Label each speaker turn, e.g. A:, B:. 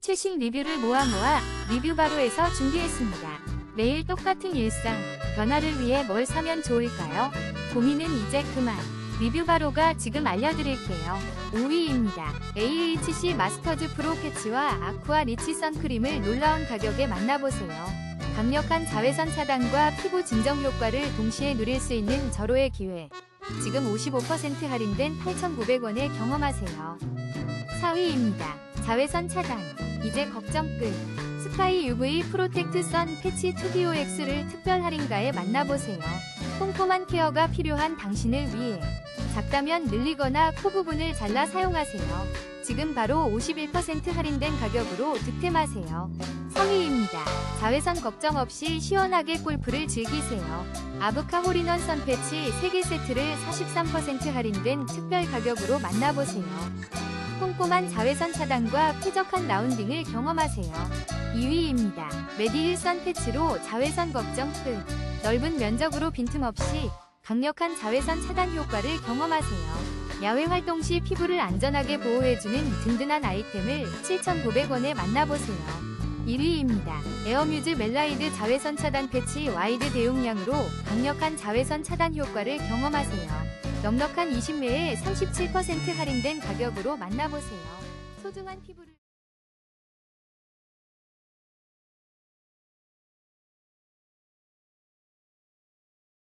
A: 최신 리뷰를 모아 모아 리뷰 바로에서 준비했습니다. 매일 똑같은 일상, 변화를 위해 뭘 사면 좋을까요? 고민은 이제 그만. 리뷰 바로가 지금 알려드릴게요. 5위입니다. AHC 마스터즈 프로 패치와 아쿠아 리치 선크림을 놀라운 가격에 만나보세요. 강력한 자외선 차단과 피부 진정 효과를 동시에 누릴 수 있는 절호의 기회. 지금 55% 할인된 8,900원에 경험하세요. 4위입니다. 자외선 차단. 이제 걱정 끝. 스카이 UV 프로텍트 선 패치 2DOX를 특별 할인가에 만나보세요. 꼼꼼한 케어가 필요한 당신을 위해. 작다면 늘리거나 코 부분을 잘라 사용하세요. 지금 바로 51% 할인된 가격으로 득템하세요. 3위입니다. 자외선 걱정 없이 시원하게 골프를 즐기세요. 아브카 홀인원 선 패치 3개 세트를 43% 할인된 특별 가격으로 만나보세요. 꼼꼼한 자외선 차단과 쾌적한 라운딩을 경험하세요. 2위입니다. 메디힐 선 패치로 자외선 걱정 끝. 넓은 면적으로 빈틈없이 강력한 자외선 차단 효과를 경험하세요. 야외 활동 시 피부를 안전하게 보호해주는 든든한 아이템을 7,900원에 만나보세요. 1위입니다. 에어뮤즈 멜라이드 자외선 차단 패치 와이드 대용량으로 강력한 자외선 차단 효과를 경험하세요. 넉넉한 20매에 37% 할인된 가격으로 만나보세요. 소중한 피부를